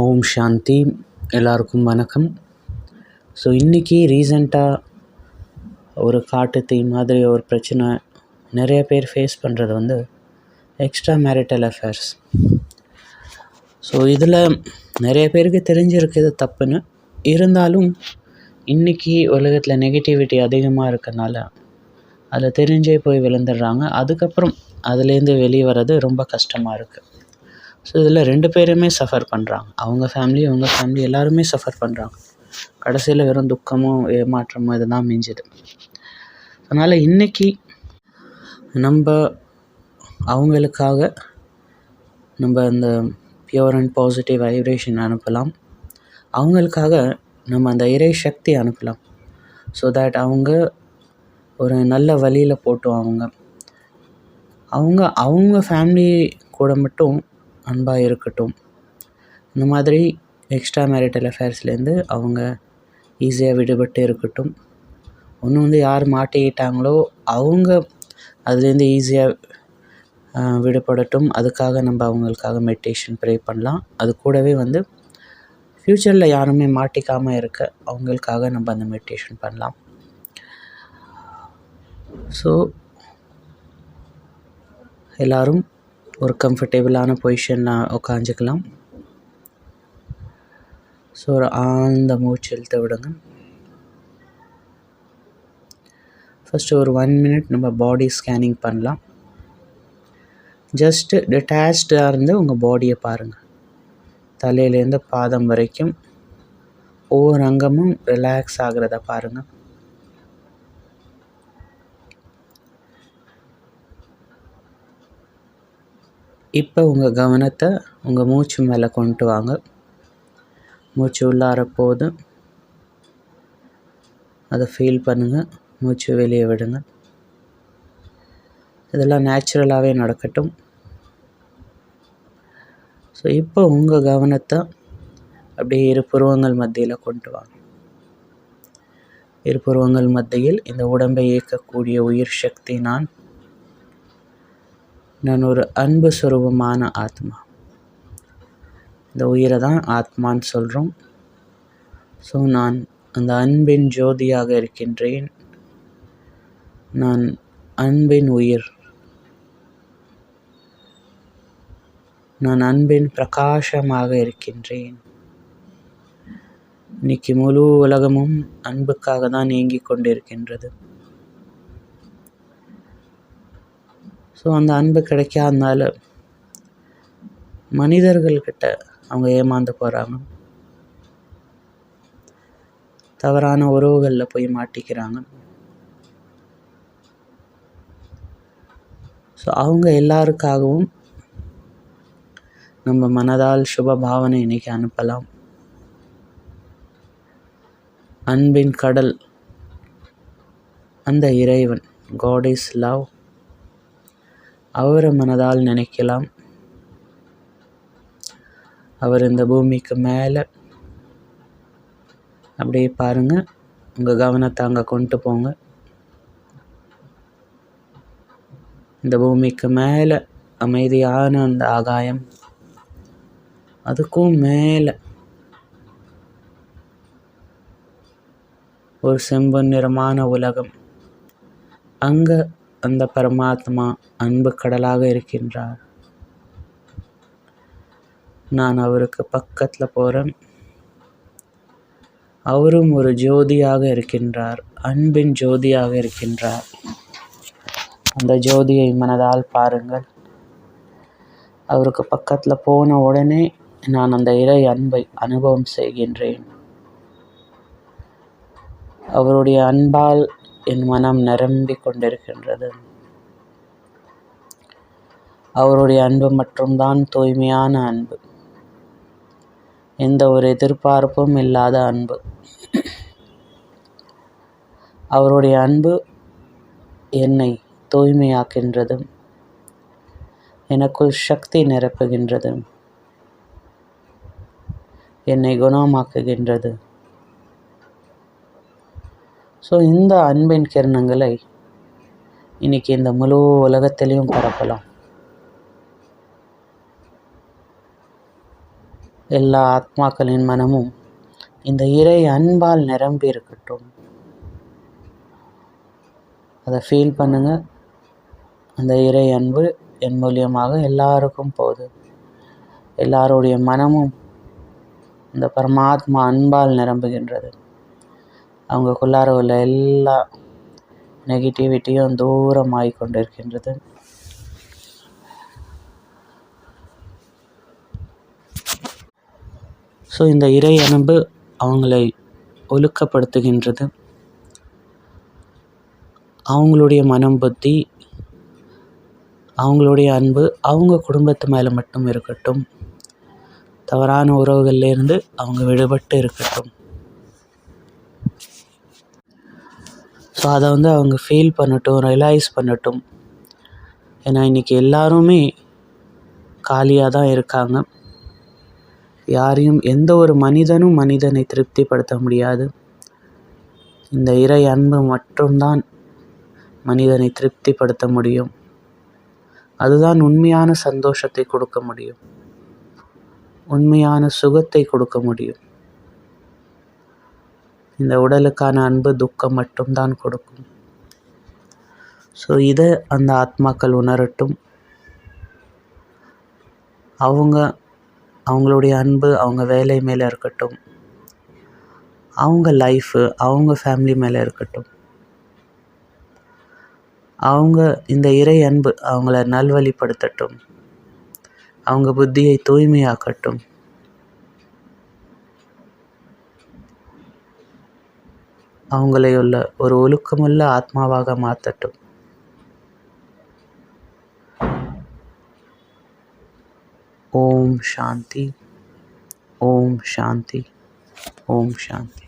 ஓம் சாந்தி. எல்லாருக்கும் வணக்கம். ஸோ இன்றைக்கி ரீசெண்டாக ஒரு காட்டு தீ மாதிரி ஒரு பிரச்சனை நிறைய பேர் ஃபேஸ் பண்ணுறது வந்து எக்ஸ்ட்ரா மேரிட்டல் அஃபேர்ஸ் ஸோ இதில் நிறைய பேருக்கு தெரிஞ்சிருக்கு இது தப்புன்னு. இருந்தாலும் இன்றைக்கி உலகத்தில் நெகட்டிவிட்டி அதிகமாக இருக்கனால அதில் தெரிஞ்சே போய் விழுந்துடுறாங்க. அதுக்கப்புறம் அதுலேருந்து வெளியே வர்றது ரொம்ப கஷ்டமாக இருக்குது ஸோ இதில் ரெண்டு பேருமே சஃபர் பண்ணுறாங்க அவங்க ஃபேமிலி இவங்க ஃபேமிலி எல்லாருமே சஃபர் பண்ணுறாங்க கடைசியில் வெறும் துக்கமும் ஏமாற்றமும் இதுதான் மிஞ்சுது. அதனால் இன்றைக்கி நம்ம அவங்களுக்காக நம்ம அந்த பியூர் அண்ட் பாசிட்டிவ் வைப்ரேஷன் அனுப்பலாம். அவங்களுக்காக நம்ம அந்த இறை சக்தி அனுப்பலாம். ஸோ தட் அவங்க ஒரு நல்ல வழியில் போட்டும் அவங்க அவங்க அவங்க ஃபேமிலி கூட மட்டும் அன்பாக இருக்கட்டும் இந்த மாதிரி எக்ஸ்ட்ரா மேரிட்டல் அஃபேர்ஸ்லேருந்து அவங்க ஈஸியாக விடுபட்டு இருக்கட்டும் ஒன்று வந்து யார் மாட்டிக்கிட்டாங்களோ அவங்க அதுலேருந்து ஈஸியாக விடுபடட்டும். அதுக்காக நம்ம அவங்களுக்காக மெடிடேஷன் ப்ரே பண்ணலாம். அது கூடவே வந்து ஃப்யூச்சரில் யாருமே மாட்டிக்காமல் இருக்க அவங்களுக்காக நம்ம அந்த மெடிடேஷன் பண்ணலாம். ஸோ எல்லோரும் ஒரு கம்ஃபர்டபுளான பொசிஷனில் உட்காந்துக்கலாம் ஸோ ஒரு ஆழ்ந்த மூச்சு இழுத்து விடுங்க ஃபஸ்ட்டு ஒரு ஒன் மினிட் நம்ம பாடி ஸ்கேனிங் பண்ணலாம். ஜஸ்ட்டு டிட்டாச்சாக இருந்து உங்கள் பாடியை பாருங்கள் தலையிலேருந்து பாதம் வரைக்கும் ஒவ்வொரு அங்கமும் ரிலாக்ஸ் ஆகிறத பாருங்கள் இப்போ உங்கள் கவனத்தை உங்கள் மூச்சு மேலே கொண்டு வாங்க. மூச்சு உள்ளார போதும் அதை ஃபீல் பண்ணுங்கள் மூச்சு வெளியே விடுங்க. இதெல்லாம் நேச்சுரலாகவே நடக்கட்டும். ஸோ இப்போ உங்கள் கவனத்தை அப்படியே இரு புருவங்கள் மத்தியில் கொண்டு வாங்க. இரு புருவங்கள் மத்தியில் இந்த உடம்பை இயக்கக்கூடிய உயிர் சக்தி நான் நான் ஒரு அன்பு சுரூபமான ஆத்மா. இந்த உயிரை தான் ஆத்மான்னு சொல்கிறோம் ஸோ நான் அந்த அன்பின் ஜோதியாக இருக்கின்றேன். நான் அன்பின் உயிர். நான் அன்பின் பிரகாசமாக இருக்கின்றேன். இன்னைக்கு முழு உலகமும் அன்புக்காக தான் இயங்கிக் கொண்டிருக்கின்றது. ஸோ அந்த அன்பு கிடைக்காதனால மனிதர்கள்கிட்ட அவங்க ஏமாந்து போகிறாங்க தவறான உறவுகளில் போய் மாட்டிக்கிறாங்க. ஸோ அவங்க எல்லாருக்காகவும் நம்ம மனதால் சுப பாவனை இன்னைக்கு அனுப்பலாம். அன்பின் கடல் அந்த இறைவன் காட் இஸ் லவ் அவரை மனதால் நினைக்கலாம். அவர் இந்த பூமிக்கு மேலே. அப்படியே பாருங்கள் உங்கள் கவனத்தை அங்கே கொண்டு போங்க. இந்த பூமிக்கு மேலே அமைதியான அந்த ஆகாயம். அதுக்கும் மேலே. ஒரு செம்பு நிறமான உலகம். அங்கே அந்த பரமாத்மா அன்பு கடலாக இருக்கின்றார். நான் அவருக்கு பக்கத்தில் போகிறேன் அவரும் ஒரு ஜோதியாக இருக்கின்றார். அன்பின் ஜோதியாக இருக்கின்றார். அந்த ஜோதியை மனதால் பாருங்கள். அவருக்கு பக்கத்தில் போன உடனே நான் அந்த இறை அன்பை அனுபவம் செய்கின்றேன். அவருடைய அன்பால் என் மனம் நிரம்பி கொண்டிருக்கின்றது. அவருடைய அன்பு மட்டும்தான் தூய்மையான அன்பு. எந்த ஒரு எதிர்பார்ப்பும் இல்லாத அன்பு. அவருடைய அன்பு என்னை தூய்மையாக்கின்றது. எனக்குள் சக்தி நிரப்புகின்றது. என்னை குணமாக்குகின்றது. ஸோ இந்த அன்பின் கிரணங்களை இன்றைக்கி இந்த முழு உலகத்திலையும் பரப்பலாம். எல்லா ஆத்மாக்களின் மனமும் இந்த இறை அன்பால் நிரம்பி இருக்கட்டும். அதை ஃபீல் பண்ணுங்கள் அந்த இறை அன்பு என் மூலியமாக எல்லாருக்கும் போகுது. எல்லாருடைய மனமும் இந்த பரமாத்மா அன்பால் நிரம்புகின்றது. அவங்களுக்குள்ளார உள்ள எல்லா நெகட்டிவிட்டியும் தூரமாகி கொண்டிருக்கின்றது ஸோ இந்த இறை அன்பு அவங்களை ஒழுக்கப்படுத்துகின்றது. அவங்களுடைய மனம் புத்தி அவங்களுடைய அன்பு அவங்க குடும்பத்து மேலே மட்டும் இருக்கட்டும். தவறான உறவுகள்லேருந்து அவங்க விடுபட்டு இருக்கட்டும். ஸோ அதை வந்து அவங்க ஃபீல் பண்ணட்டும் ரியலைஸ் பண்ணட்டும். ஏன்னா இன்றைக்கி எல்லாருமே காலியாக தான் இருக்காங்க. யாரையும் எந்த ஒரு மனிதனும் மனிதனை திருப்திப்படுத்த முடியாது. இந்த இறை அன்பு மட்டும்தான் மனிதனை திருப்திப்படுத்த முடியும். அதுதான் உண்மையான சந்தோஷத்தை கொடுக்க முடியும். உண்மையான சுகத்தை கொடுக்க முடியும். இந்த உடலுக்கான அன்பு துக்கம் மட்டும்தான் கொடுக்கும். ஸோ இதை அந்த ஆத்மாக்கள் உணரட்டும். அவங்க அவங்களுடைய அன்பு அவங்க வேலை மேலே இருக்கட்டும். அவங்க லைஃபு அவங்க ஃபேமிலி மேலே இருக்கட்டும். அவங்க இந்த இறை அன்பு அவங்கள நல்வழிப்படுத்தட்டும். அவங்க புத்தியை தூய்மையாக்கட்டும். அவங்களையுள்ள ஒரு ஒழுக்கமுள்ள ஆத்மாவாக மாற்றட்டும் ஓம் சாந்தி. ஓம் சாந்தி. ஓம் சாந்தி.